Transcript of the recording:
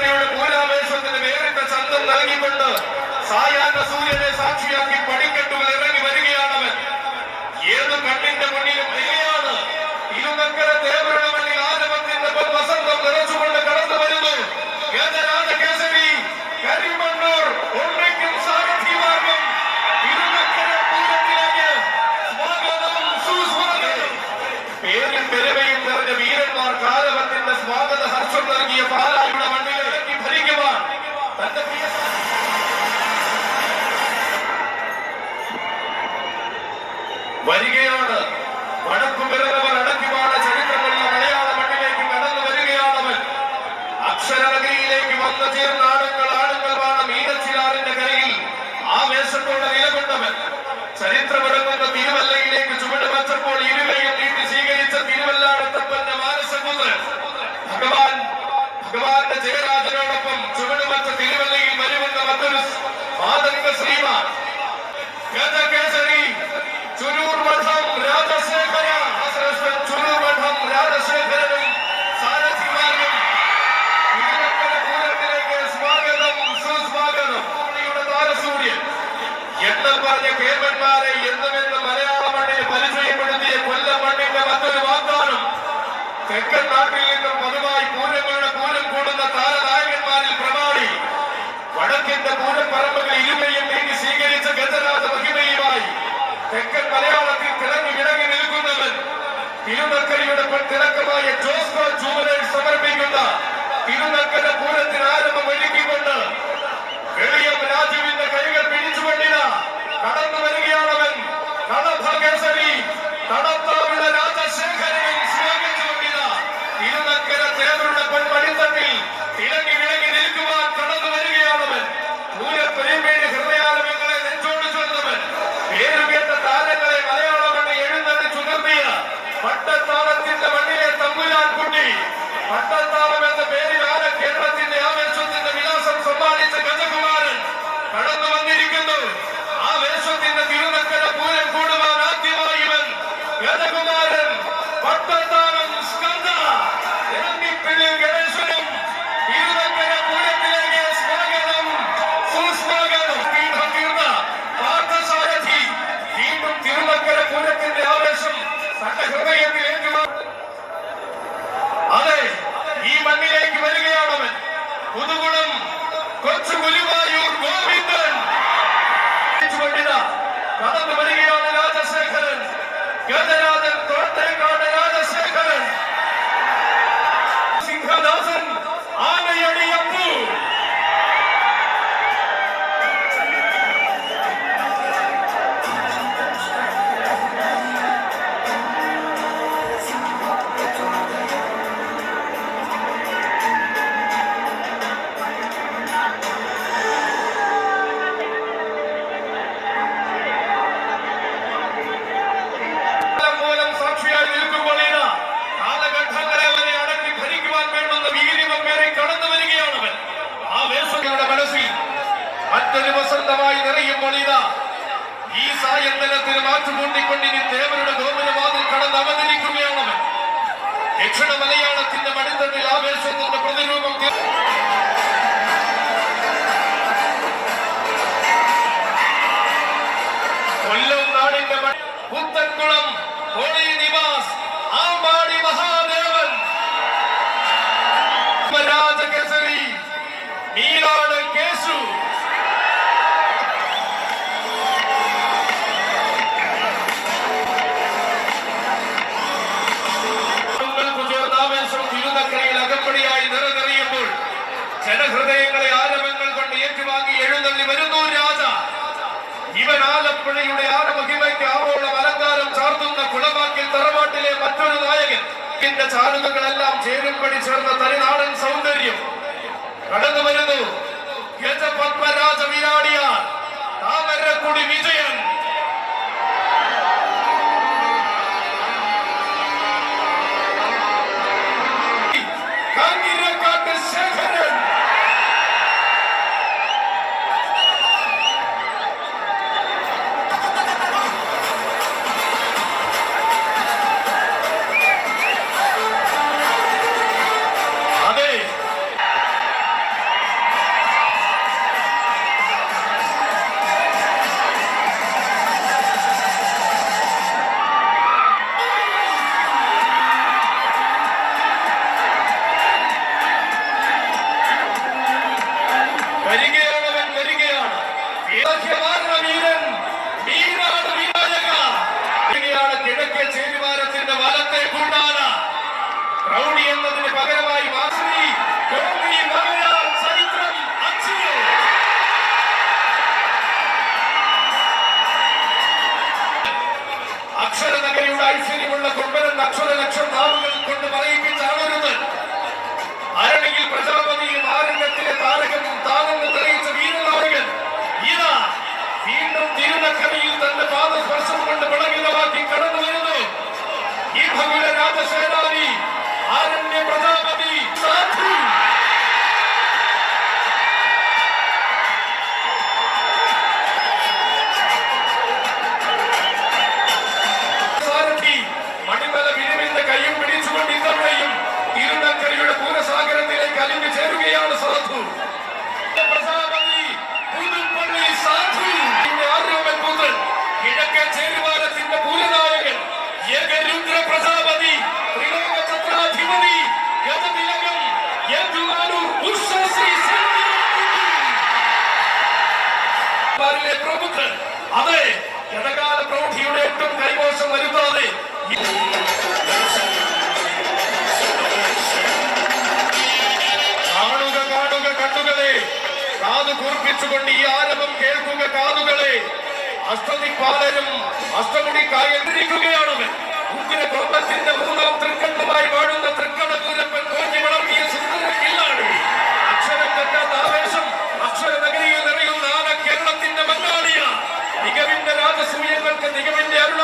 ഭീകരതയുടെ മൂലാവേശത്തിന് വേറിട്ട ചന്തം നൽകിക്കൊണ്ട് സായാഹ്ന സൂര്യനെ സാക്ഷിയാക്കി പടിക്കെട്ടുകൾ ഇറങ്ങി വരികയാണവൻ. ഏത് കണ്ണിന്റെ മുന്നിലും തെളിയാണ് ഇരുനക്കര തേവരുടെ ആരവത്തിന്റെ വസന്തം നിറച്ചുകൊണ്ട് കടന്നു വരുന്നു. ഗജരാജ കേസരി കരിമണ്ണൂർ ഒന്നിക്കും സാരഥിമാർഗം ഇരുനക്കര പൂരത്തിലേക്ക് സ്വാഗതം സുസ്വാഗതം. പേരും പെരുമയും നിറഞ്ഞ വീരന്മാർ കാലവത്തിന്റെ സ്വാഗത ഹർഷം നൽകിയ ഭഗവാൻ ഭഗവാന്റെ ജയരാജനോടൊപ്പം ചുവടുമറ്റ തിരുവല്ലയിൽ വരുമെന്ന മറ്റൊരു മാതംഗ ശ്രീമാൻ. ഗജകേസരി ചുരൂർ മഠം രാജശേഖര ചുരൂർ മഠം രാജശേഖരനും സാരഥിമാരും പൂരത്തിലേക്ക് സ്വാഗതം സുസ്വാഗതം. താരസൂര്യൻ എണ്ണം പറഞ്ഞ കേമന്മാരെ എന്നുമെന്ന് മലയാള മണ്ണിൽ പരിചയപ്പെടുത്തിയ കൊല്ലം മണ്ണിന്റെ മറ്റൊരു വാഗ്ദാനം തെക്കൻ നാട്ടിൽ നിന്നും പതിവായി തിരുനക്കര പൂരത്തിന് ആരംഭം ഒരുക്കിക്കൊണ്ട് എളിയം രാജുവിന്റെ കൈകൾ പിടിച്ചുകൊണ്ടിന കടന്നു വരികയാണവൻ കടഭകേസരി കടത്താവിള രാജശേഖരനും സ്വാഗതിച്ചുകൊണ്ടിന തിരുനക്കര തേവരുടെ പൊൻപടിത്തട്ടിൽ തിരങ്ങി വിളങ്ങി നിൽക്കുവാൻ കടന്നു വരികയാണവൻ പൂരപ്പെരുമേഴ് ഹൃദയാലയങ്ങളെ നെഞ്ചോട് ചേർന്നവൻ പേരുകേട്ട താരങ്ങളെ മലയാള മണ്ണ് എഴുന്നള്ളി ചുമർത്തിയ പട്ടത്താളത്തിന്റെ മണ്ണിലെ തമ്പുരാൻ കുട്ടി. പട്ടത്താളം എന്ന പേരിൽ What's the മറ്റൊരു വസന്തമായി നിറയുമ്പോൾ ഇതാ. ഈ സായന്തനത്തിന് മാറ്റുകൂട്ടിക്കൊണ്ട് ഇനി ദേവരുടെ ഗോപുരവാതിൽ കടന്ന് അവതരിക്കുകയാണ് ദക്ഷിണ മലയാളത്തിന്റെ മടിത്തട്ടിൽ ആവേശത്തിന്റെ പ്രതിരൂപം കൊല്ലം നാടിന്റെ പുത്തൻകുളം ഹോളി നിവാസ് ആമ്പാടി മഹാദേവൻ. രാജകേസരി നീരാട് ഇവൻ ആറ് മഹിമയ്ക്ക് ആവോളം അലങ്കാരം ചാർത്തുന്ന കുളമാക്കിൽ തറവാട്ടിലെ മറ്റൊരു നായകൻ. ചാരുതകളെല്ലാം ചേരുംപടി ചേർന്ന തനിനാടൻ സൗന്ദര്യം. കടന്നു വരുന്നു. action. വ്യാപാരിയിലെ പ്രമുഖ് അതെ ഇടകാല പ്രൗഢിയുടെ ഒട്ടും കൈമോശം വരുത്താതെ കാണുക കാണുക കണ്ണുകളെ കാതു കൂർപ്പിച്ചുകൊണ്ട് ഈ ആരവം കേൾക്കുക കാതുകളെ. പാലരും അഷ്ടമുടി കായലിരിക്കുകയാണ് ഉഗ്ര കോട്ടത്തിന്റെ മൂന്നാം തൃക്കണ്ണുമായി വാഴുന്ന തൃക്കണ്ണപൂരം പെൺകോഞ്ഞി വളർത്തിയ സുന്ദര കില്ലാണ് അക്ഷരം തെറ്റാത്ത ആവേശം നിങ്ങൾക്ക് നികവിന്റെ അരുള